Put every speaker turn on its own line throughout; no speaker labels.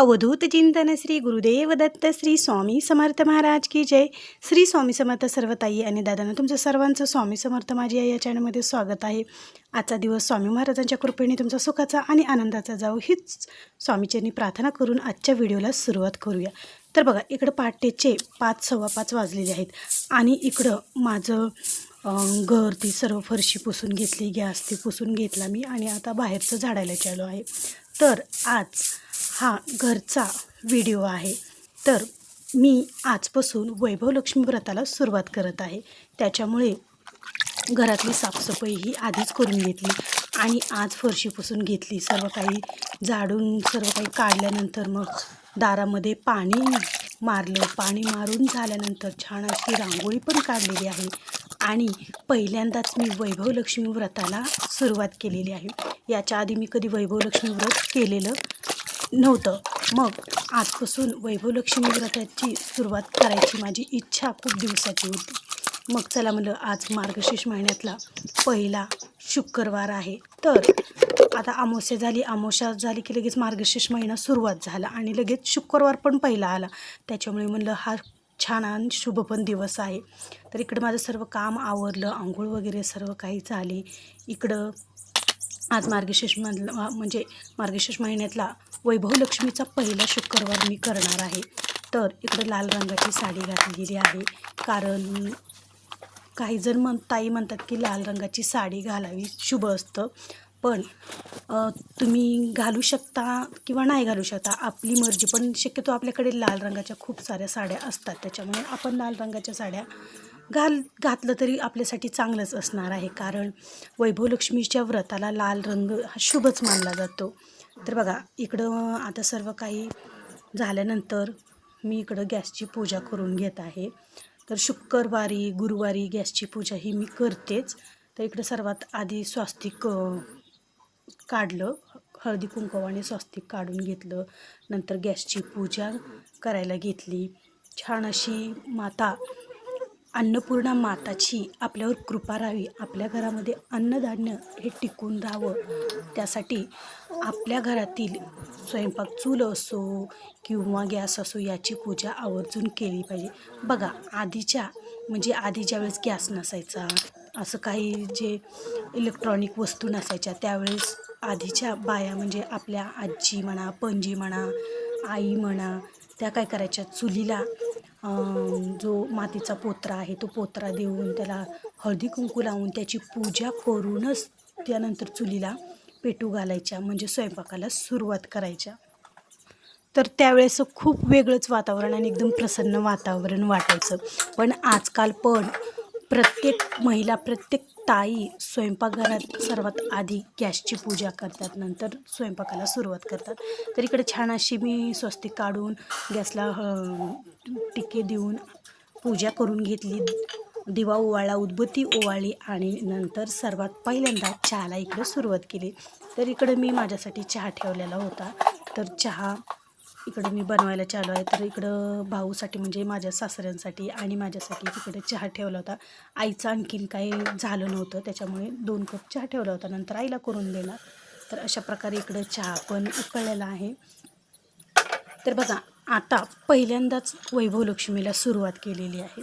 अवधूत चिंतन श्री गुरुदेव दत्त श्री स्वामी समर्थ महाराज की जय. श्री स्वामी समर्थ सर्व ताई आणि दादांना तुमचं सर्वांचं स्वामी समर्थ माझी आई या चॅनलमध्ये स्वागत आहे. आजचा दिवस स्वामी महाराजांच्या कृपेने तुमचा सुखाचा आणि आनंदाचा जाऊ हीच स्वामीचरणी प्रार्थना करून आजच्या व्हिडिओला सुरुवात करूया. तर बघा इकडं पहाटेचे पाच सव्वा पाच वाजलेले आहेत आणि इकडं माझं घर ती सर्व फरशी पुसून घेतली गॅस ती पुसून घेतला मी आणि आता बाहेरचं झाडायला चालू आहे. तर आज हा घरचा व्हिडिओ आहे. तर मी आजपासून वैभव लक्ष्मी व्रताला सुरुवात करत आहे. त्याच्यामुळे घरातली साफसफाई ही आधीच करून घेतली आणि आज फरशी पुसून घेतली. सर्व काही झाडून सर्व काही काढल्यानंतर मग दारामध्ये पाणी मारलं. पाणी मारून झाल्यानंतर छान अशी रांगोळी पण काढलेली आहे. आणि पहिल्यांदाच मी वैभव लक्ष्मी व्रताला सुरुवात केलेली आहे. याच्या आधी मी कधी वैभव लक्ष्मी व्रत केलेलं नव्हतं. मग आजपासून वैभव लक्ष्मी व्रताची सुरुवात करायची माझी इच्छा खूप दिवसाची होती. मग चला म्हणलं आज मार्गशीर्ष महिन्यातला पहिला शुक्रवार आहे. तर आता अमावस्या झाली अमावस्या झाली की लगेच मार्गशीर्ष महिना सुरुवात झाला आणि लगेच शुक्रवार पण पहिला आला. त्याच्यामुळे म्हणलं हा छान आणि शुभ पण दिवस आहे. तर इकडं माझं सर्व काम आवरलं आंघोळ वगैरे सर्व काही झाली. इकडं आज मार्गशीर्ष म्हणजे मार्गशीर्ष महिन्यातला वैभव लक्ष्मीचा पहिला शुक्रवार मी करणार आहे. तर इकडे लाल रंगाची साडी घातलेली आहे. कारण काही जण म्हण ताई म्हणतात की लाल रंगाची साडी घालावी शुभ असतं. पण तुम्ही घालू शकता किंवा नाही घालू शकता आपली मर्जी. पण शक्यतो आपल्याकडे लाल रंगाच्या खूप साऱ्या साड्या असतात. त्याच्यामुळे आपण लाल रंगाच्या साड्या घाल घातलं तरी आपल्यासाठी चांगलंच असणार आहे. कारण वैभव लक्ष्मीच्या व्रताला लाल रंग हा शुभच मानला जातो. तर बघा इकडं आता सर्व काही झाल्यानंतर मी इकडं गॅसची पूजा करून घेत आहे. तर शुक्रवारी गुरुवारी गॅसची पूजा ही मी करतेच. तर इकडं सर्वात आधी स्वास्तिक काढलं. हळदी कुंकवाने स्वास्तिक काढून घेतलं. नंतर गॅसची पूजा करायला घेतली. छान अशी माता अन्नपूर्णा माताची आपल्यावर कृपा राहावी. आपल्या घरामध्ये अन्नधान्य हे टिकून राहावं. त्यासाठी आपल्या घरातील स्वयंपाक चूल असो किंवा गॅस असो याची पूजा आवर्जून केली पाहिजे. बघा आधीच्या म्हणजे आधी ज्यावेळेस गॅस नसायचा असं काही जे इलेक्ट्रॉनिक वस्तू नसायच्या त्यावेळेस आधीच्या बाया म्हणजे आपल्या आजी म्हणा पणजी म्हणा आई म्हणा त्या काय करायच्या? चुलीला जो मातीचा पोत्रा आहे तो पोत्रा देऊन त्याला हळदी कुंकू लावून त्याची पूजा करूनच त्यानंतर चुलीला पेटू घालायच्या म्हणजे स्वयंपाकाला सुरुवात करायच्या. तर त्यावेळेस खूप वेगळंच वातावरण आणि एकदम प्रसन्न वातावरण वाटायचं. पण आजकाल पण प्रत्येक महिला प्रत्येक ताई स्वयंपाकघरात सर्वात आधी गॅसची पूजा करतात नंतर स्वयंपाकाला सुरुवात करतात. तर इकडे छान अशी मी स्वस्तिक काढून गॅसला टिके देऊन पूजा करून घेतली. दिवा ओवाळा उदबत्ती ओवाळी आणि नंतर सर्वात पहिल्यांदा चहाला इकडे सुरुवात केली. तर इकडे मी माझ्यासाठी चहा ठेवलेला होता. तर चहा इकडं मी बनवायला चालू आहे. तर इकडं भाऊसाठी म्हणजे माझ्या सासऱ्यांसाठी आणि माझ्यासाठी तिकडे चहा ठेवला होता. आईचं आणखीन काही झालं नव्हतं. त्याच्यामुळे दोन कप चहा ठेवला होता. नंतर आईला करून देणार तर अशा प्रकारे इकडं चहा पण उकळलेला आहे. तर बघा आता पहिल्यांदाच वैभवलक्ष्मीला सुरुवात केलेली आहे.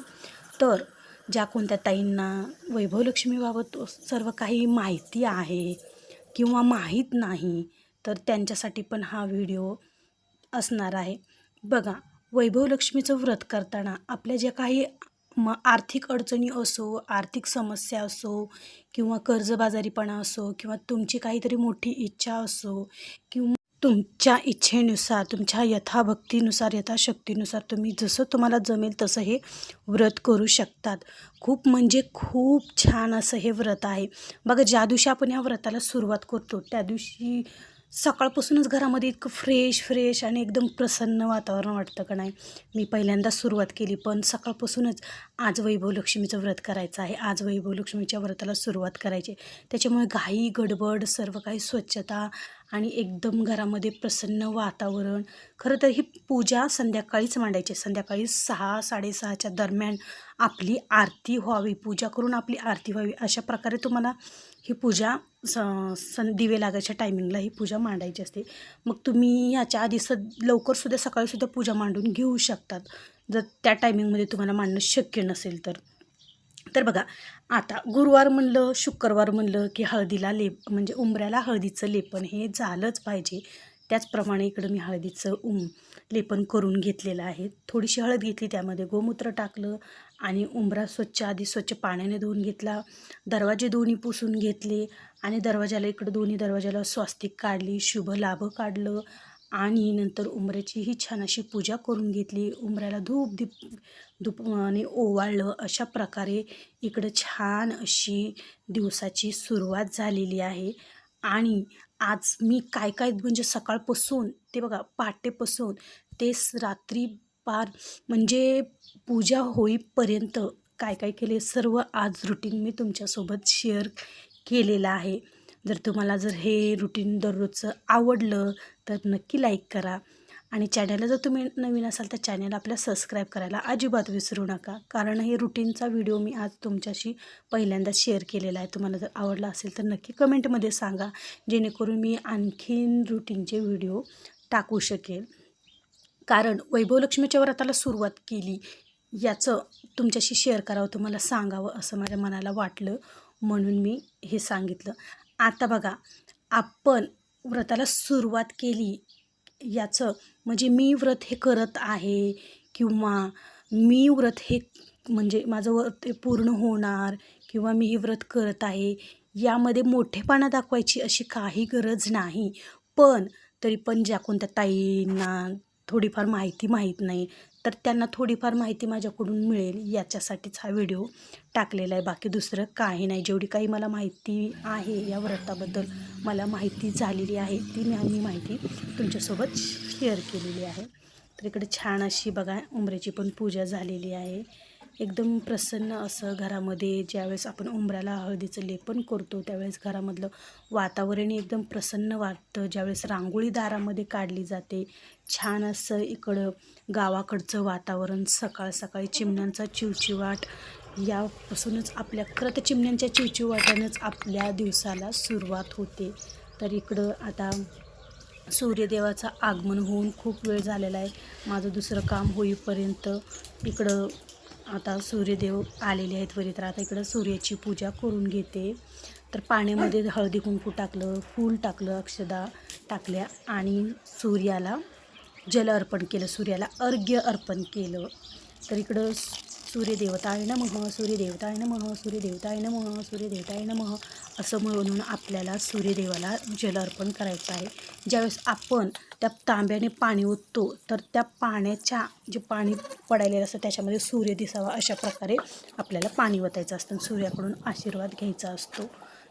तर ज्या कोणत्या ताईंना वैभवलक्ष्मीबाबत सर्व काही माहिती आहे किंवा माहीत नाही तर त्यांच्यासाठी पण हा व्हिडिओ असणार आहे. बघा वैभवलक्ष्मीचं व्रत करताना आपल्या ज्या काही म आर्थिक अडचणी असो आर्थिक समस्या असो किंवा कर्जबाजारीपणा असो किंवा तुमची काहीतरी मोठी इच्छा असो किंवा तुमच्या इच्छेनुसार तुमच्या यथाभक्तीनुसार यथाशक्तीनुसार तुम्ही जसं तुम्हाला जमेल तसं हे व्रत करू शकतात. खूप म्हणजे खूप छान असं हे व्रत आहे. बघा ज्या दिवशी आपण या व्रताला सुरुवात करतो त्या दिवशी सकाळपासूनच घरामध्ये इतकं फ्रेश फ्रेश आणि एकदम प्रसन्न वातावरण वाटतं का नाही? मी पहिल्यांदा सुरुवात केली पण सकाळपासूनच आज वैभव लक्ष्मीचं व्रत करायचं आहे. आज वैभव लक्ष्मीच्या व्रताला सुरुवात करायची त्याच्यामुळे घाई गडबड सर्व काही स्वच्छता आणि एकदम घरामध्ये प्रसन्न वातावरण. खरं तर ही पूजा संध्याकाळीच मांडायची संध्याकाळी सहा साडेसहाच्या दरम्यान आपली आरती व्हावी. पूजा करून आपली आरती व्हावी. अशा प्रकारे तुम्हाला ही पूजा स सं दिवे लागायच्या टायमिंगला ही पूजा मांडायची असते. मग तुम्ही ह्याच्या आधी स लवकरसुद्धा सकाळीसुद्धा पूजा मांडून घेऊ शकतात. जर त्या टायमिंगमध्ये तुम्हाला मांडणं शक्य नसेल तर. तर बघा आता गुरुवार म्हणलं शुक्रवार म्हणलं की हळदीला लेप म्हणजे उंबऱ्याला हळदीचं लेपन हे झालंच पाहिजे. त्याचप्रमाणे इकडं मी हळदीचं उम लेपन करून घेतलेलं आहे. थोडीशी हळद घेतली त्यामध्ये गोमूत्र टाकलं आणि उंबरा स्वच्छ आधी स्वच्छ पाण्याने धुवून घेतला. दरवाजे दोन्ही पुसून घेतले आणि दरवाजाला इकडं दोन्ही दरवाजाला स्वास्तिक काढली शुभ लाभ काढलं आणि नंतर उंबऱ्याचीही छान अशी पूजा करून घेतली. उंबऱ्याला धूप दीप धूप आणि ओवाळलं. अशा प्रकारे इकडं छान अशी दिवसाची सुरुवात झालेली आहे. आणि आज मी काय काय म्हणजे सकाळपासून ते बघा पहाटेपासून ते स- रात्री पार. म्हणजे पूजा होईपर्यंत काय काय केले? सर्व आज रुटीन मी तुमच्यासोबत शेअर केलेलं आहे. जर तुम्हाला जर हे रुटीन दररोजचं आवडलं तर नक्की लाईक करा. आणि चॅनलला जर तुम्ही नवीन असाल तर चॅनल आपल्या सबस्क्राईब करायला अजिबात विसरू नका. कारण हे रुटीनचा व्हिडिओ मी आज तुमच्याशी पहिल्यांदा शेअर केलेला आहे. तुम्हाला जर आवडला असेल तर नक्की कमेंटमध्ये सांगा. जेणेकरून मी आणखीन रुटीनचे व्हिडिओ टाकू शकेल. कारण वैभवलक्ष्मीच्या व्रताला सुरुवात केली. याचं तुमच्याशी शेअर करावं तुम्हाला सांगावं असं माझ्या मनाला वाटलं. म्हणून मी हे सांगितलं. आता बघा आपण व्रताला सुरुवात केली. याचं म्हणजे मी व्रत हे करत आहे किंवा मी व्रत हे म्हणजे माझं व्रत पूर्ण होणार किंवा मी हे व्रत करत आहे यामध्ये मोठेपणा दाखवायची अशी काही गरज नाही. पण तरी पण ज्या कोणत्या ताईंना थोडीफार माहिती माहीत नाही तर त्यांना थोडीफार माहिती माझ्याकडून मिळेल. याच्यासाठीच हा व्हिडिओ टाकलेला आहे. बाकी दुसरं काही नाही. जेवढी काही मला माहिती आहे या व्रताबद्दल मला माहिती झालेली आहे ती मी आम्ही माहिती तुमच्यासोबत शेअर केलेली आहे. तर इकडे छान अशी बघा उंबऱ्याची पण पूजा झालेली आहे. एकदम प्रसन्न असं घरामध्ये ज्यावेळेस आपण उंबऱ्याला हळदीचं लेपन करतो त्यावेळेस घरामधलं वातावरण एकदम प्रसन्न वाटतं. ज्यावेळेस रांगोळी दारामध्ये काढली जाते छान असं इकडं गावाकडचं वातावरण सकाळ सकाळी चिमण्यांचा चिवचिवाट यापासूनच आपल्या खरं तर चिमण्यांच्या चिवचिवाटानंच आपल्या दिवसाला सुरुवात होते. तर इकडं आता सूर्यदेवाचं आगमन होऊन खूप वेळ झालेला आहे. माझं दुसरं काम होईपर्यंत इकडं आता सूर्यदेव आलेले आहेत वरी तर आता इकडं सूर्याची पूजा करून घेते. तर पाण्यामध्ये हळदी कुंकू टाकलं फूल टाकलं अक्षदा टाकल्या आणि सूर्याला जल अर्पण केलं सूर्याला अर्घ्य अर्पण केलं. तर इकडं सूर्यदेवताय नमः सूर्यदेवताय नमः सूर्यदेवताय नमः सूर्यदेवताय नमः असं म्हणून आपल्याला सूर्यदेवाला जल अर्पण करायचं आहे. ज्यावेळेस आपण त्या तांब्याने पाणी ओततो तर त्या पाण्याच्या जे पाणी पडायलेलं असतं त्याच्यामध्ये सूर्य दिसावा अशा प्रकारे आपल्याला पाणी ओतायचं असतं आणि सूर्याकडून आशीर्वाद घ्यायचा असतो.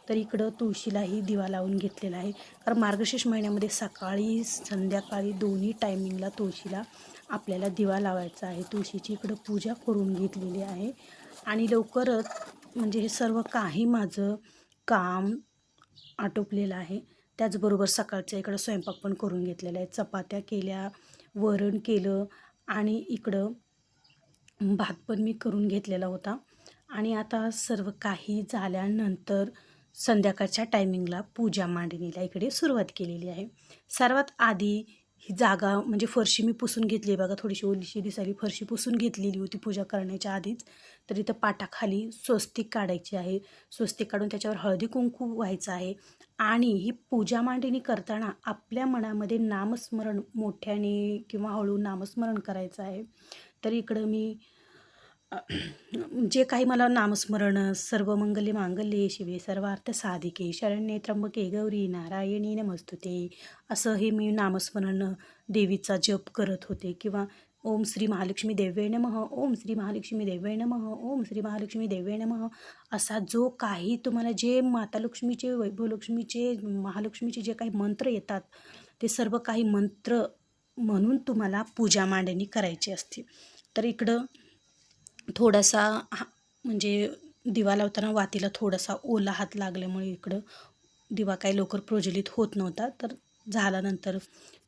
तर इकडं तुळशीलाही दिवा लावून घेतलेला आहे. कारण मार्गशीर्ष महिन्यामध्ये सकाळी संध्याकाळी दोन्ही टायमिंगला तुळशीला आपल्याला दिवा लावायचा आहे. तुळशीची इकडं पूजा करून घेतलेली आहे. आणि लवकरच म्हणजे हे सर्व काही माझं काम आटोपलेलं आहे. त्याचबरोबर सकाळचं इकडं स्वयंपाक पण करून घेतलेला आहे. चपात्या केल्या वरण केलं आणि इकडं भात पण मी करून घेतलेला होता. आणि आता सर्व काही झाल्यानंतर संध्याकाळच्या टायमिंगला पूजा मांडणीला इकडे सुरुवात केलेली आहे. सर्वात आधी ही जागा म्हणजे फरशी मी पुसून घेतली आहे बघा थोडीशी ओलीशी दिसायली. फरशी पुसून घेतलेली होती पूजा करण्याच्या आधीच. तर इथं पाटाखाली स्वस्तिक काढायची आहे. स्वस्तिक काढून त्याच्यावर हळदी कुंकू व्हायचं आहे. आणि ही पूजा मांडणी करताना आपल्या मनामध्ये नामस्मरण मोठ्याने किंवा हळू नामस्मरण करायचं आहे. तर इकडं मी जे काही मला नामस्मरण सर्व मंगले मांगल्ये शिवे सर्वार्थ साधिके शरण्ये त्र्यंबके गौरी नारायणी नमस्तुते. असं हे मी नामस्मरण देवीचा जप करत होते. किंवा ओम श्री महालक्ष्मी देवे नमः ओम श्री महालक्ष्मी देवे नमः ओम श्री महालक्ष्मी देवे नमः. असा जो काही तुम्हाला जे माता लक्ष्मीचे वैभवलक्ष्मीचे महालक्ष्मीचे जे काही मंत्र येतात ते सर्व काही मंत्र म्हणून तुम्हाला पूजा मांडणी करायची असते. तर इकडं थोडासा हा म्हणजे दिवा लावताना वातीला थोडासा ओला हात लागल्यामुळे इकडं दिवा काही लवकर प्रज्वलित होत नव्हता. तर झाल्यानंतर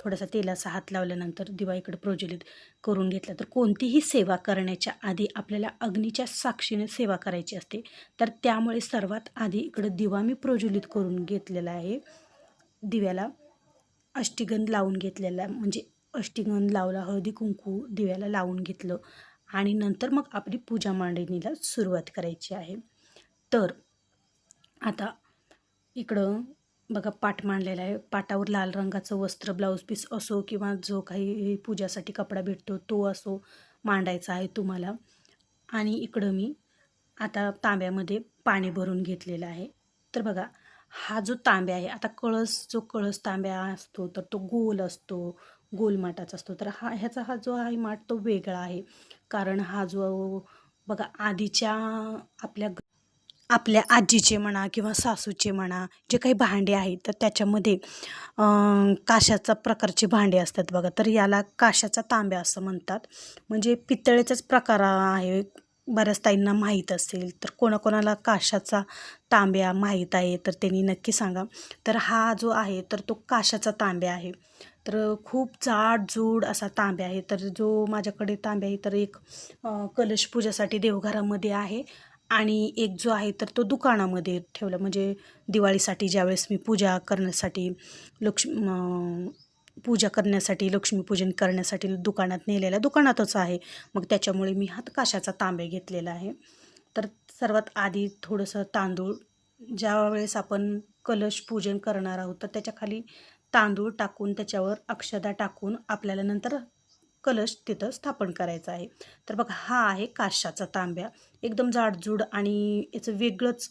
थोडासा तेलाचा हात लावल्यानंतर दिवा इकडं प्रज्वलित करून घेतला. तर कोणतीही सेवा करण्याच्या आधी आपल्याला अग्नीच्या साक्षीने सेवा करायची असते. तर त्यामुळे सर्वात आधी इकडं दिवा मी प्रज्वलित करून घेतलेला आहे. दिव्याला अष्टिगंध लावून घेतलेला म्हणजे अष्टिगंध लावला हळदी कुंकू दिव्याला लावून घेतलं. आणि नंतर मग आपली पूजा मांडणीला सुरुवात करायची आहे. तर आता इकडं बघा पाट मांडलेला आहे. पाटावर लाल रंगाचं वस्त्र ब्लाऊज पीस असो किंवा जो काही पूजासाठी कपडा भेटतो तो असो मांडायचा आहे तुम्हाला. आणि इकडं मी आता तांब्यामध्ये पाणी भरून घेतलेलं आहे. तर बघा हा जो तांब्या आहे आता कळस जो कळस तांब्या असतो तर तो गोल असतो गोल माठाचा असतो. तर हा ह्याचा हा जो आहे माठ तो वेगळा आहे. कारण हा जो बघा आधीच्या आपल्या आपल्या आजीचे म्हणा किंवा सासूचे म्हणा जे काही भांडे आहेत तर त्याच्यामध्ये काशाचा प्रकारचे भांडे असतात बघा. तर याला काशाचा तांब्या असं म्हणतात. म्हणजे पितळेचाच प्रकार आहे बऱ्याच ताईंना माहीत असेल तर कोणाकोणाला काशाचा तांब्या माहीत आहे तर त्यांनी नक्की सांगा. तर हा जो आहे तर तो काशाचा तांब्या आहे. तर खूप जाड जूड असा तांब्या आहे. तर जो माझ्याकडे तांब्या आहे तर एक कलश पूजासाठी देवघरामध्ये आहे आणि एक जो आहे तर तो दुकानामध्ये ठेवला. म्हणजे दिवाळीसाठी ज्यावेळेस मी पूजा करण्यासाठी लक्ष्मी पूजा करण्यासाठी लक्ष्मीपूजन करण्यासाठी दुकानात नेलेल्या दुकानातच आहे. मग त्याच्यामुळे मी हात काशाचा तांबे घेतलेला आहे. तर सर्वात आधी थोडंसं तांदूळ. ज्या वेळेस आपण कलश पूजन करणार आहोत तर त्याच्याखाली तांदूळ टाकून त्याच्यावर अक्षदा टाकून आपल्याला नंतर कलश तिथं स्थापन करायचा आहे. तर बघा हा आहे काशाचा तांब्या. एकदम जाडजूड आणि याचं वेगळंच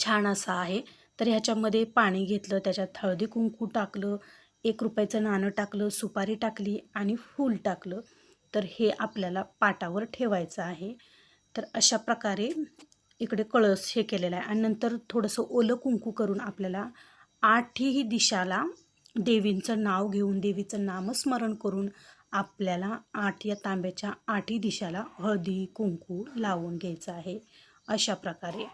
छान असं आहे. तर ह्याच्यामध्ये पाणी घेतलं त्याच्यात हळदी कुंकू टाकलं एक रुपयाचं नाणं टाकलं सुपारी टाकली आणि फूल टाकलं. तर हे आपल्याला पाटावर ठेवायचं आहे. तर अशा प्रकारे इकडे कळस हे केलेलं आहे. आणि नंतर थोडंसं ओलं कुंकू करून आपल्याला आठही दिशाला देवींचं नाव घेऊन देवीचं नामस्मरण करून आपल्याला आठ या तांब्याच्या आठही दिशाला हळदी कुंकू लावून घ्यायचं आहे. अशा प्रकारे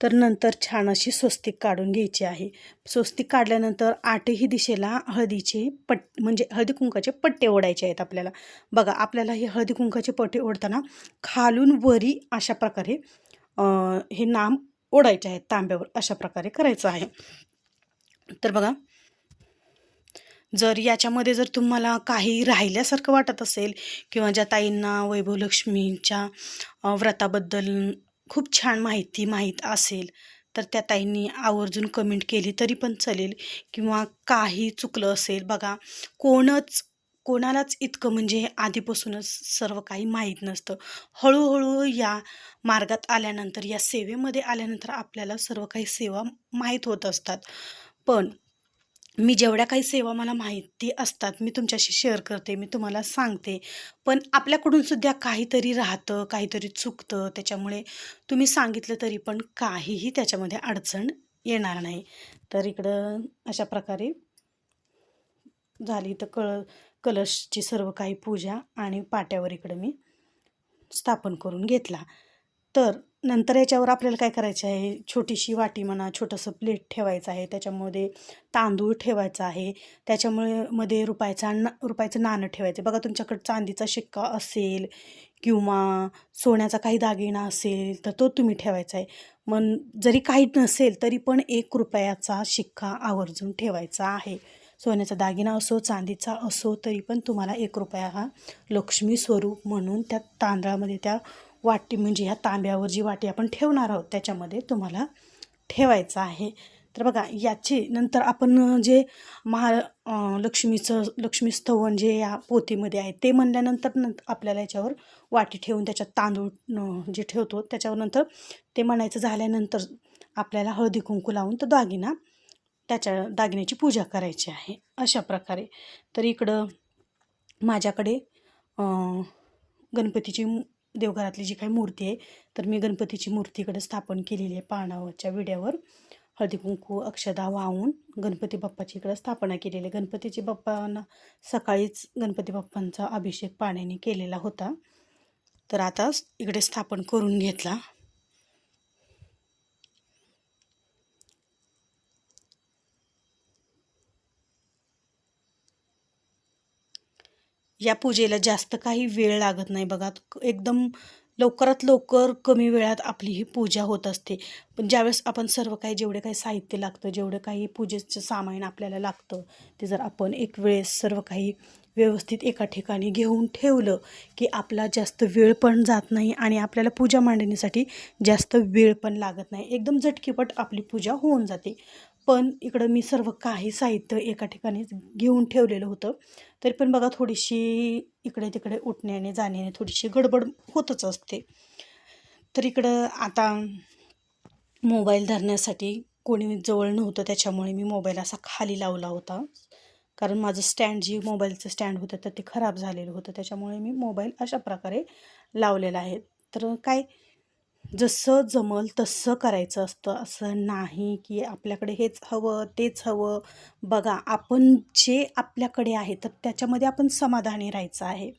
तर नंतर छान अशी स्वस्तिक काढून घ्यायची आहे. स्वस्तिक काढल्यानंतर आठही दिशेला हळदीचे पट म्हणजे हळदी कुंकाचे पट्टे ओढायचे आहेत आपल्याला. बघा आपल्याला हे हळदी कुंकाचे पट्टे ओढताना खालून वरी अशा प्रकारे हे नाम ओढायचे आहेत तांब्यावर अशा प्रकारे करायचं आहे. तर बघा जर याच्यामध्ये जर तुम्हाला काही राहिल्यासारखं वाटत असेल किंवा ज्या ताईंना वैभवलक्ष्मीच्या व्रताबद्दल खूप छान माहिती माहीत असेल तर त्या ताईंनी आवर्जून कमेंट केली तरी पण चालेल. किंवा काही चुकलं असेल बघा कोणच कोणालाच इतकं म्हणजे आधीपासूनच सर्व काही माहीत नसतं. हळूहळू या मार्गात आल्यानंतर या सेवेमध्ये आल्यानंतर आपल्याला सर्व काही सेवा माहीत होत असतात. पण मी जेवढ्या काही सेवा मला माहिती असतात मी तुमच्याशी शेअर करते मी तुम्हाला सांगते. पण आपल्याकडून सुद्धा काहीतरी राहतं काहीतरी चुकतं त्याच्यामुळे तुम्ही सांगितलं तरी पण काहीही त्याच्यामध्ये अडचण येणार नाही. तर इकडं अशा प्रकारे झाली तर कळ कलशची सर्व काही पूजा आणि पाट्यावर इकडं मी स्थापन करून घेतला. तर नंतर याच्यावर आपल्याला काय करायचं आहे? छोटीशी वाटी म्हणा छोटंसं प्लेट ठेवायचं आहे. त्याच्यामध्ये तांदूळ ठेवायचा आहे. त्याच्यामुळे मध्ये रुपयाचा ना रुपयाचं नाणं ठेवायचं. बघा तुमच्याकडे चांदीचा शिक्का असेल किंवा सोन्याचा काही दागिना असेल तर तो तुम्ही ठेवायचा आहे. मग जरी काही नसेल तरी पण एक रुपयाचा शिक्का आवर्जून ठेवायचा आहे. सोन्याचा दागिना असो चांदीचा असो तरी पण तुम्हाला एक रुपया हा लक्ष्मी स्वरूप म्हणून त्या तांदळामध्ये त्या वाटी म्हणजे ह्या तांब्यावर जी वाटी आपण ठेवणार आहोत त्याच्यामध्ये तुम्हाला ठेवायचं आहे. तर बघा याची नंतर आपण जे महा लक्ष्मीचं लक्ष्मी स्तवन जे या पोतीमध्ये आहे ते म्हणल्यानंतर नंतर आपल्याला याच्यावर वाटी ठेवून त्याच्यात तांदूळ जे ठेवतो त्याच्यावर नंतर ते म्हणायचं झाल्यानंतर आपल्याला हळदी कुंकू लावून तो दागिना त्याच्या दागिन्याची पूजा करायची आहे. अशा प्रकारे. तर इकडं माझ्याकडे गणपतीची देवघरातली जी काही मूर्ती आहे तर मी गणपतीची मूर्ती इकडे स्थापन केलेली आहे पानावरच्या विड्यावर. हळदी कुंकू अक्षदा वाहून गणपती बाप्पाची इकडं स्थापना केलेली आहे. गणपतीची बाप्पांना सकाळीच गणपती बाप्पांचा अभिषेक पाण्याने केलेला होता. तर आता इकडे स्थापन करून घेतला. या पूजेला जास्त काही वेळ लागत नाही बघा. एकदम लवकरात लवकर कमी वेळात आपली ही पूजा होत असते. पण ज्यावेळेस आपण सर्व काही जेवढे काही साहित्य लागतं जेवढं काही पूजेचं सामान आपल्याला लागतं ते जर आपण एक वेळेस सर्व काही व्यवस्थित एका ठिकाणी घेऊन ठेवलं की आपला जास्त वेळ पण जात नाही आणि आपल्याला पूजा मांडणीसाठी जास्त वेळ पण लागत नाही. एकदम झटकीपट आपली पूजा होऊन जाते. पण इकडं मी सर्व काही साहित्य एका ठिकाणी घेऊन ठेवलेलं होतं. तरी पण बघा थोडीशी इकडे तिकडे उठण्याने जाण्याने थोडीशी गडबड होतच असते. तर इकडं आता मोबाईल धरण्यासाठी कोणी जवळ नव्हतं त्याच्यामुळे मी मोबाईल असा खाली लावला होता. कारण माझं स्टँड जी मोबाईलचं स्टँड होतं तर ते खराब झालेलं होतं. त्याच्यामुळे मी मोबाईल अशा प्रकारे लावलेला आहे. तर काय जसं जमल तसं करायचं असतं. असं नाही की आपल्याकडे हेच हवं तेच हवं. बघा आपण जे आपल्याकडे आहे तर त्याच्यामध्ये आपण समाधानी राहायचं आहे.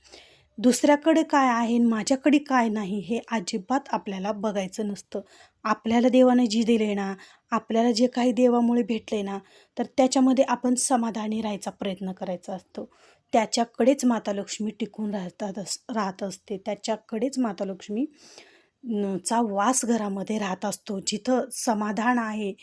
दुसऱ्याकडे काय आहे माझ्याकडे काय नाही हे अजिबात आपल्याला बघायचं नसतं. आपल्याला देवाने जी दिले ना आपल्याला जे काही देवामुळे भेटले ना तर त्याच्यामध्ये आपण समाधानी राहायचा प्रयत्न करायचा असतो. त्याच्याकडेच माता लक्ष्मी टिकून राहतात अस राहत असते. त्याच्याकडेच माता लक्ष्मी चा वास घरामध्ये राहत असतो जिथं समाधान आहे.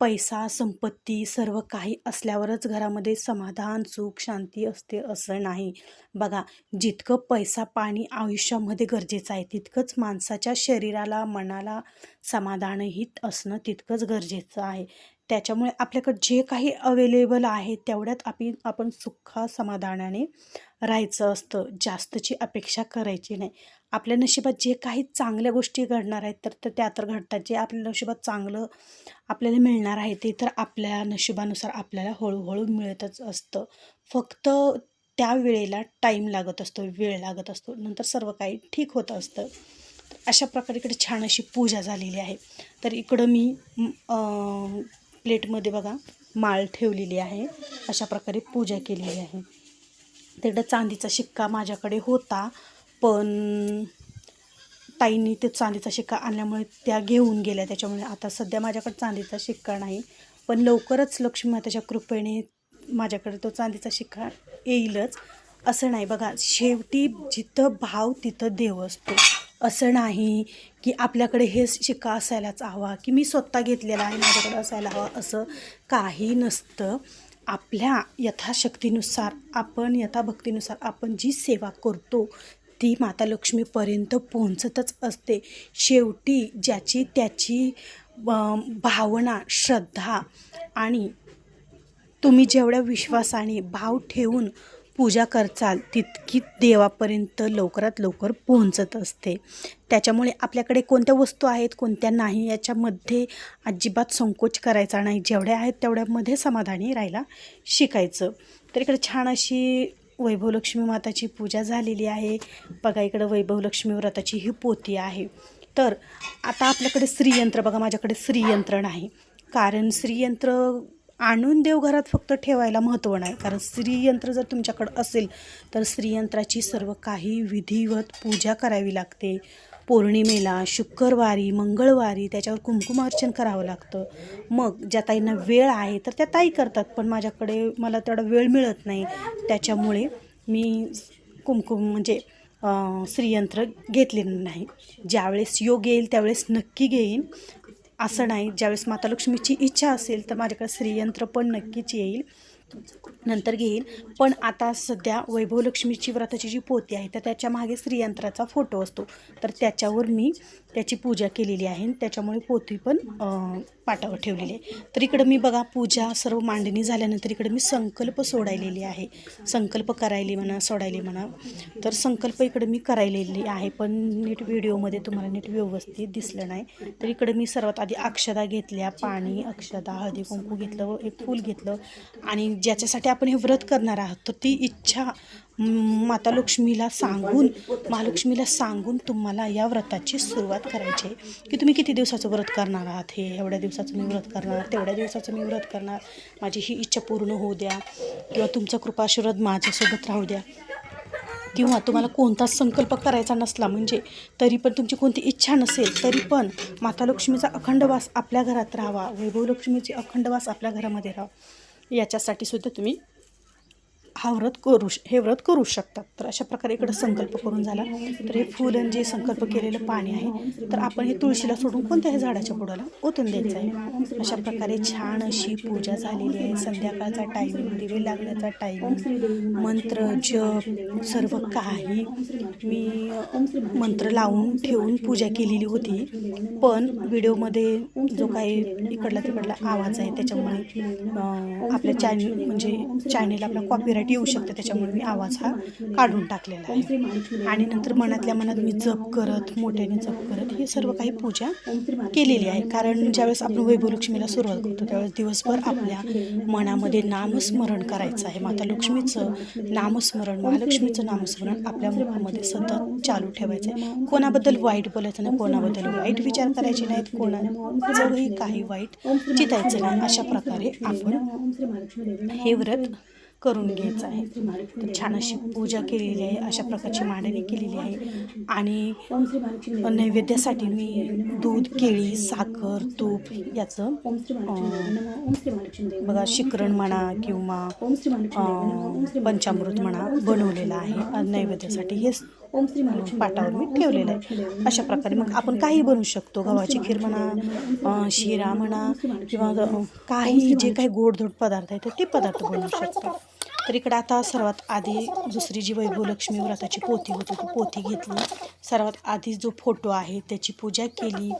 पैसा संपत्ती सर्व काही असल्यावरच घरामध्ये समाधान सुख शांती असते असं नाही. बघा जितकं पैसा पाणी आयुष्यामध्ये गरजेचं आहे तितकंच माणसाच्या शरीराला मनाला समाधानही असणं तितकंच गरजेचं आहे. त्याच्यामुळे आपल्याकडं जे काही अवेलेबल आहे तेवढ्यात आपी आपण सुखा समाधानाने राहायचं असतं. जास्तची अपेक्षा करायची नाही. आपल्या नशिबात जे काही चांगल्या गोष्टी घडणार आहेत तर तर त्या तर घडतात. जे आपल्या नशिबात चांगलं आपल्याला मिळणार आहे ते तर आपल्या नशिबानुसार आपल्याला हळूहळू मिळतच असतं. फक्त त्या वेळेला टाईम लागत असतो वेळ लागत असतो. नंतर सर्व काही ठीक होत असतं. तर अशा प्रकारे इकडे छान अशी पूजा झालेली आहे. तर इकडं मी प्लेटमध्ये बघा माळ ठेवलेली आहे. अशा प्रकारे पूजा केलेली आहे. तिकडं चांदीचा शिक्का माझ्याकडे होता. पण ताईंनी ते चांदीचा शिक्का आणल्यामुळे त्या घेऊन गेल्या. त्याच्यामुळे आता सध्या माझ्याकडे चांदीचा शिक्का नाही. पण लवकरच लक्ष्मी कृपेने माझ्याकडे तो चांदीचा शिक्का येईलच. असं नाही बघा शेवटी जिथं भाव तिथं देव असतो. असं नाही की आपल्याकडे हे शिक्का असायलाच हवा की मी स्वतः घेतलेला आहे माझ्याकडे असायला हवा असं काही नसतं. आपल्या यथाशक्तीनुसार आपण यथाभक्तीनुसार आपण जी सेवा करतो ती माता लक्ष्मीपर्यंत पोहोचतच असते. शेवटी ज्याची त्याची भावना श्रद्धा आणि तुम्ही जेवढ्या विश्वासाने भाव ठेवून पूजा करचाल तितकी देवापर्यंत लवकरात लवकर पोहोचत असते. त्याच्यामुळे आपल्याकडे कोणत्या वस्तू आहेत कोणत्या नाही याच्यामध्ये अजिबात संकोच करायचा नाही. जेवढ्या आहेत तेवढ्यामध्ये समाधानी राहायला शिकायचं. तर इकडे छान अशी वैभवलक्ष्मी माताची पूजा झालेली आहे. बघा इकडं वैभवलक्ष्मी व्रताची ही पोती आहे. तर आता आपल्याकडे श्रीयंत्र बघा माझ्याकडे श्रीयंत्र नाही. कारण श्रीयंत्र आणून देवघरात फक्त ठेवायला महत्त्व नाही. कारण स्त्रीयंत्र जर तुमच्याकडं असेल तर श्रीयंत्राची सर्व काही विधिवत पूजा करावी लागते. पौर्णिमेला शुक्रवारी मंगळवारी त्याच्यावर कुंकुमार्चन करावं लागतं. मग ज्या ताईंना वेळ आहे तर त्या ताई करतात पण माझ्याकडे मला तेवढा वेळ मिळत नाही. त्याच्यामुळे मी कुंकुम म्हणजे अं, श्रीयंत्र घेतलेलं नाही. ज्यावेळेस योग येईल त्यावेळेस नक्की घेईन. असं नाही ज्यावेळेस माता लक्ष्मीची इच्छा असेल तर माझ्याकडे श्रीयंत्र पण नक्कीच येईल. नंतर घेईन. पण आता सध्या वैभवलक्ष्मीची व्रताची जी पोती आहे तर त्याच्यामागे श्रीयंत्राचा फोटो असतो. तर त्याच्यावर मी त्याची पूजा केलेली आहे त्याच्यामुळे पोती पण पाटावर ठेवलेली आहे. तर इकडं मी बघा पूजा सर्व मांडणी झाल्यानंतर इकडं मी संकल्प सोडायलेली आहे. संकल्प करायली म्हणा सोडायली म्हणा. तर संकल्प इकडं मी करायलेली आहे पण नीट व्हिडिओमध्ये तुम्हाला नीट व्यवस्थित दिसलं नाही. तर इकडं मी सर्वात आधी अक्षदा घेतल्या पाणी अक्षदा हळदी कुंकू घेतलं एक फूल घेतलं. आणि ज्याच्यासाठी आपण हे व्रत करणार आहोत तर ती इच्छा माता लक्ष्मीला सांगून महालक्ष्मीला सांगून तुम्हाला या व्रताची सुरुवात करायची आहे. की तुम्ही किती दिवसाचं व्रत करणार आहात हे एवढ्या दिवसाचं मी व्रत करणार तेवढ्या दिवसाचं मी व्रत करणार. माझी ही इच्छा पूर्ण होऊ द्या. किंवा तुमचा कृपाशीर्वाद माझ्यासोबत राहू द्या. किंवा तुम्हाला कोणताच संकल्प करायचा नसला म्हणजे तरी पण तुमची कोणती इच्छा नसेल तरी पण माता लक्ष्मीचा अखंड वास आपल्या घरात राहावा. वैभव लक्ष्मीची अखंड वास आपल्या घरामध्ये राहावा. याच्यासाठी सुद्धा तुम्ही हा व्रत करू श हे व्रत करू शकतात. तर अशा प्रकारे इकडं संकल्प करून झाला. तर हे फुल आणि जे संकल्प केलेलं पाणी आहे तर आपण हे तुळशीला सोडून कोणत्याही झाडाच्या बुडाला ओतून द्यायचं आहे? अशा प्रकारे छान अशी पूजा झालेली आहे. संध्याकाळचा टायमिंग दिवे लागण्याचा टायमिंग मंत्र जप सर्व काही मी मंत्र लावून ठेवून पूजा केलेली होती. पण व्हिडिओमध्ये जो काही इकडला तिकडला आवाज आहे त्याच्यामुळे आपल्या चॅनल म्हणजे चॅनेल आपला कॉपीराईट येऊ शकते त्याच्यामुळे मी आवाज हा काढून टाकलेला आहे. आणि नंतर मनातल्या मनात मी जप करत मोठ्याने जप करत हे सर्व काही पूजा केलेली आहे. कारण ज्यावेळेस आपण वैभव लक्ष्मीला सुरुवात करतो त्यावेळेस दिवसभर आपल्या मनामध्ये नामस्मरण करायचं आहे. माता लक्ष्मीचं नामस्मरण महालक्ष्मीचं नामस्मरण आपल्या मुखामध्ये सतत चालू ठेवायचं आहे. कोणाबद्दल वाईट बोलायचं नाही कोणाबद्दल वाईट विचार करायचे नाहीत कोणाजवळही काही वाईट चितायचं नाही. अशा प्रकारे आपण हे व्रत करून घ्यायचं आहे. तर छान अशी पूजा केलेली आहे अशा प्रकारची मांडणी केलेली आहे. आणि नैवेद्यासाठी मी दूध केळी साखर तूप याचं बघा शिकरण म्हणा किंवा पंचामृत म्हणा बनवलेलं आहे. नैवेद्यासाठी हेच पाटावर मी ठेवलेलं आहे. अशा प्रकारे मग आपण काही बनवू शकतो. गव्हाची खीर म्हणा शिरा म्हणा किंवा काही जे काही गोडधोड पदार्थ आहेत ते पदार्थ बनवू शकतो. तर इकडं आता सर्वात आधी दुसरी जी वैभव लक्ष्मी व्रताची पोथी होती ती पोथी घेतली. सर्वात आधी जो फोटो आहे त्याची पूजा केली.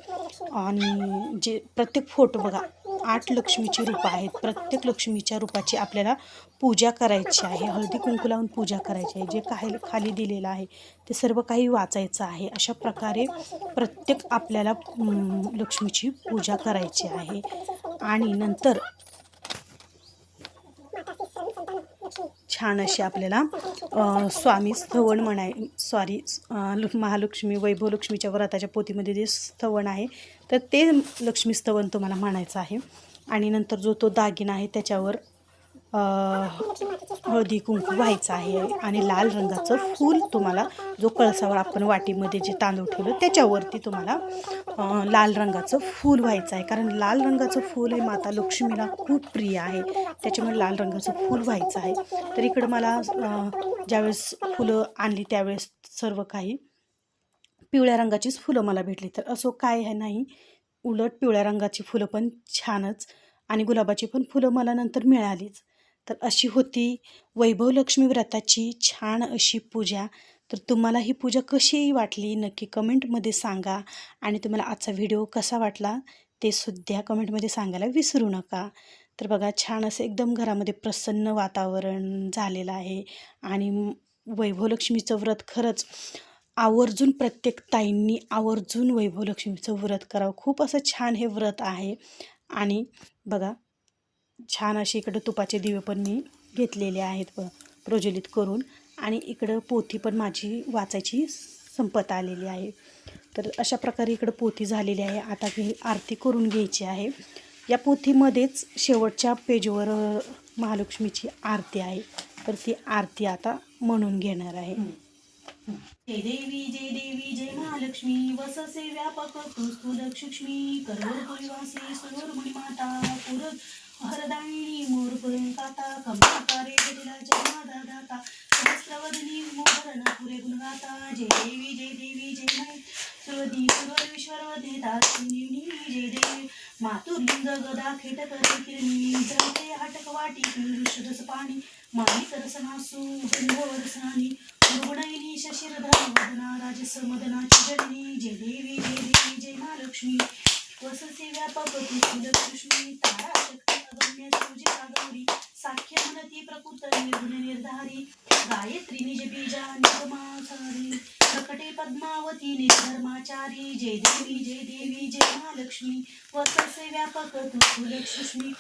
आणि जे प्रत्येक फोटो बघा आठ लक्ष्मीची रूपं आहेत. प्रत्येक लक्ष्मीच्या रूपाची आपल्याला पूजा करायची आहे. हळदी कुंकू लावून पूजा करायची आहे. जे काही खाली दिलेलं आहे ते सर्व काही वाचायचं आहे. अशा प्रकारे प्रत्येक आपल्याला लक्ष्मीची पूजा करायची आहे. आणि नंतर छान अशी आपल्याला स्वामी स्थवण म्हणाय सॉरी महालक्ष्मी वैभव लक्ष्मीच्या व्रताच्या पोथीमध्ये जे स्थवण आहे तर ते लक्ष्मी स्थवन तुम्हाला म्हणायचं आहे. आणि नंतर जो तो दागिना आहे त्याच्यावर हळदी कुंकू व्हायचं आहे आणि लाल रंगाचं फूल तुम्हाला जो कळसावर आपण वाटीमध्ये जे तांदूळ ठेवलं त्याच्यावरती तुम्हाला लाल रंगाचं फूल व्हायचं आहे. कारण लाल रंगाचं फूल हे माता लक्ष्मीला खूप प्रिय आहे. त्याच्यामुळे लाल रंगाचं फूल व्हायचं आहे. तर इकडं मला ज्यावेळेस फुलं आणली त्यावेळेस सर्व काही पिवळ्या रंगाचीच फुलं मला भेटली. तर असं काय आहे नाही उलट पिवळ्या रंगाची फुलं पण छानच आणि गुलाबाची पण फुलं मला नंतर मिळालीच. तर अशी होती वैभव लक्ष्मी व्रताची छान अशी पूजा. तर तुम्हाला ही पूजा कशी वाटली नक्की कमेंटमध्ये सांगा. आणि तुम्हाला आजचा व्हिडिओ कसा वाटला ते सुद्धा कमेंटमध्ये सांगायला विसरू नका. तर बघा छान असं एकदम घरामध्ये प्रसन्न वातावरण झालेलं आहे. आणि वैभवलक्ष्मीचं व्रत खरंच आवर्जून प्रत्येक ताईंनी आवर्जून वैभवलक्ष्मीचं व्रत करावं. खूप असं छान हे व्रत आहे. आणि बघा छान अशी इकडं तुपाचे दिवे पण मी घेतलेले आहेत प्रज्वलित करून. आणि इकडं पोथी पण माझी वाचायची संपत आलेली आहे. तर अशा प्रकारे इकडं पोथी झालेली आहे. आता मी आरती करून घ्यायची आहे. या पोथीमध्येच शेवटच्या पेजवर महालक्ष्मीची आरती आहे. तर ती आरती आता म्हणून घेणार आहे. जय देवी जय देवी जय महालक्ष्मी. वससे व्यापक तू लक्ष्मी करोड परिवासी सुरमणी माता पुर हरदायिनी मोर काता कमलाकारे जटिला जन्मादा दाता सहस्रवदनी मोहरण पुरे गुणगाता. जय देवी जय देवी जय माई सुरदी सुर विश्वरवदेता संजीवनी जय देवी. मातुर्लिंग गदा खेटक किरणी. जळते हटक वाटी ऋषरस पाणी. माणिक रसनासू गंधव रसनानी शशिरधा शशिरधर वदना राजस मदनाची जननी जय देवी जय देवी जय महालक्ष्मी. वससे व्यापकती तू तारा शक्ती अगम्य सूजी गौरी साख्य मनती प्रकृत निर्गुण निर्धारी गायत्री निज बीजा निगमासारी प्रकटे पद्मावती निर्धर्माचारी जय देवी जय देवी जय महालक्ष्मी वससे व्यापक तू सुलक्ष्मी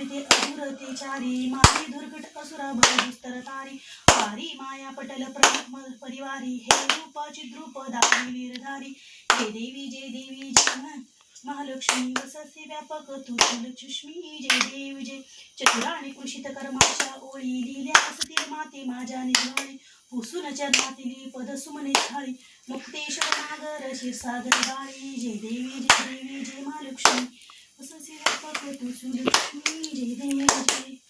भरिते सरिते अधुरते चारी. मारी दुर्घट असुरा दुस्तर तारी. वारी माया पटल प्रमुख परिवारी. हे रूपाची द्रुपदारी वीरधारी जय देवी जय देवी जय महालक्ष्मी वससे व्यापक तू सुलक्ष्मी जय देव जय चतुराणी कुशित कर्माच्या ओळी. लिहिल्या असतील माते माझ्या निर्वाळी पुसून चरणातील पद सुमने थाळी मुक्तेश्वर नागर क्षीरसागर बाळी जय देवी जय देवी जय Mahalakshmi. Você se reporta, tu chora, me direi.